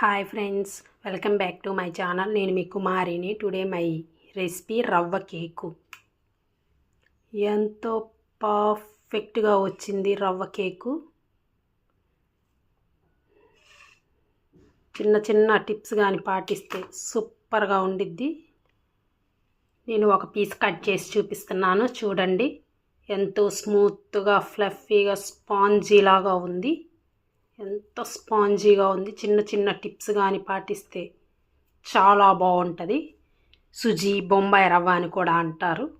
Hi friends welcome back to my channel. నేను మీ కుమారిని. టుడే మై రెసిపీ రవ్వ కేకు. ఎంతో పర్ఫెక్ట్గా వచ్చింది రవ్వ కేకు. చిన్న చిన్న టిప్స్ కానీ పాటిస్తే సూపర్గా ఉండిద్ది. నేను ఒక పీస్ కట్ చేసి చూపిస్తున్నాను. చూడండి. ఎంతో స్మూత్గా ఫ్లఫీగా స్పాంజీ లాగా ఉంది. ఎంత స్పాంజీగా ఉంది. చిన్న చిన్న టిప్స్ కానీ పాటిస్తే చాలా బాగుంటుంది సుజీ బొంబాయి రవ్వ అని కూడా అంటారు.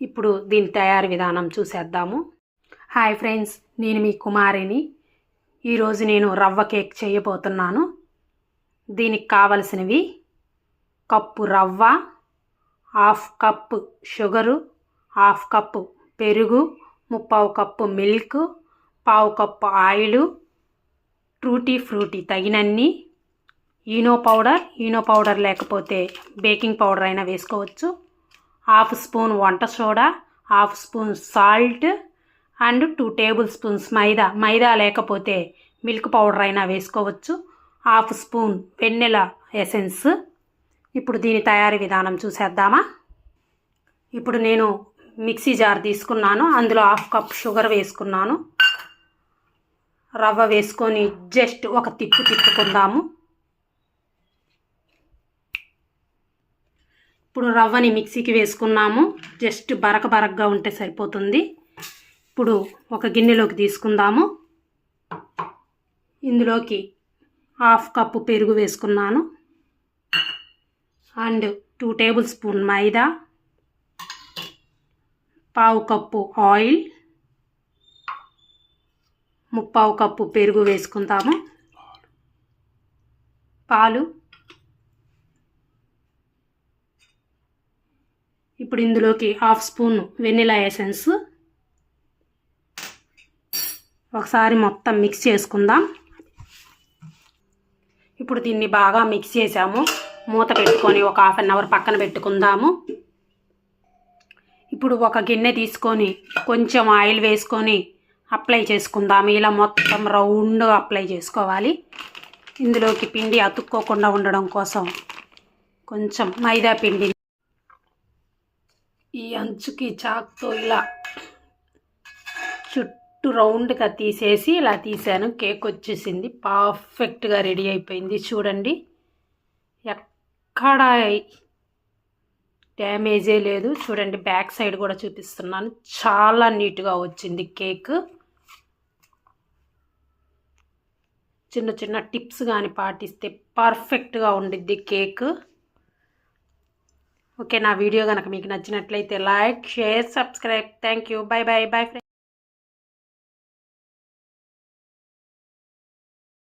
ఇప్పుడు దీని తయారీ విధానం చూసేద్దాము. హాయ్ ఫ్రెండ్స్ నేను మీ కుమారిని. ఈరోజు నేను రవ్వ కేక్ చేయబోతున్నాను. దీనికి కావలసినవి కప్పు రవ్వ half cup sugar half cup పెరుగు ముప్పావు కప్పు మిల్క్ పావు కప్పు ఆయిలు ట్రూటీ ఫ్రూటీ తగినన్ని. ఈనో పౌడర్ ఈనో పౌడర్ లేకపోతే బేకింగ్ పౌడర్ అయినా వేసుకోవచ్చు. హాఫ్ స్పూన్ వంట soda half spoon salt and two tablespoons మైదా. మైదా లేకపోతే మిల్క్ పౌడర్ అయినా వేసుకోవచ్చు. Half spoon vanilla essence. ఇప్పుడు దీని తయారీ విధానం చూసేద్దామా? ఇప్పుడు నేను మిక్సీ జార్ తీసుకున్నాను. అందులో హాఫ్ కప్ షుగర్ వేసుకున్నాను. రవ్వ వేసుకొని జస్ట్ ఒక తిప్పు తిప్పుకుందాము. ఇప్పుడు రవ్వని మిక్సీకి వేసుకున్నాము. జస్ట్ బరక బరకగా ఉంటే సరిపోతుంది. ఇప్పుడు ఒక గిన్నెలోకి తీసుకుందాము. ఇందులోకి హాఫ్ కప్పు పెరుగు వేసుకున్నాను. And two table spoon maida. పావు కప్పు ఆయిల్. ముప్పావు కప్పు పెరుగు వేసుకుంటాము పాలు. ఇప్పుడు ఇందులోకి హాఫ్ స్పూన్ వెనిలా ఎసెన్స్. ఒకసారి మొత్తం మిక్స్ చేసుకుందాం. ఇప్పుడు దీన్ని బాగా మిక్స్ చేసాము. మూత పెట్టుకొని ఒక హాఫ్ అన్ అవర్ పక్కన పెట్టుకుందాము. ఇప్పుడు ఒక గిన్నె తీసుకొని కొంచెం ఆయిల్ వేసుకొని అప్లై చేసుకుందాము ఇలా మొత్తం రౌండ్గా అప్లై చేసుకోవాలి. ఇందులోకి పిండి అతుక్కోకుండా ఉండడం కోసం కొంచెం మైదా పిండి. ఈ అంచుకి చాక్తో ఇలా చుట్టూ రౌండ్గా తీసేసి ఇలా తీసాను. కేక్ వచ్చేసింది. పర్ఫెక్ట్గా రెడీ అయిపోయింది. చూడండి. ఎక్కడ డ్యామేజే లేదు. చూడండి బ్యాక్ సైడ్ కూడా చూపిస్తున్నాను. చాలా నీట్గా వచ్చింది కేక్. చిన్న చిన్న టిప్స్ కానీ పాటిస్తే పర్ఫెక్ట్గా ఉండిద్ది కేక్. ఓకే నా వీడియో కనుక మీకు నచ్చినట్లయితే like share subscribe. Thank you bye bye bye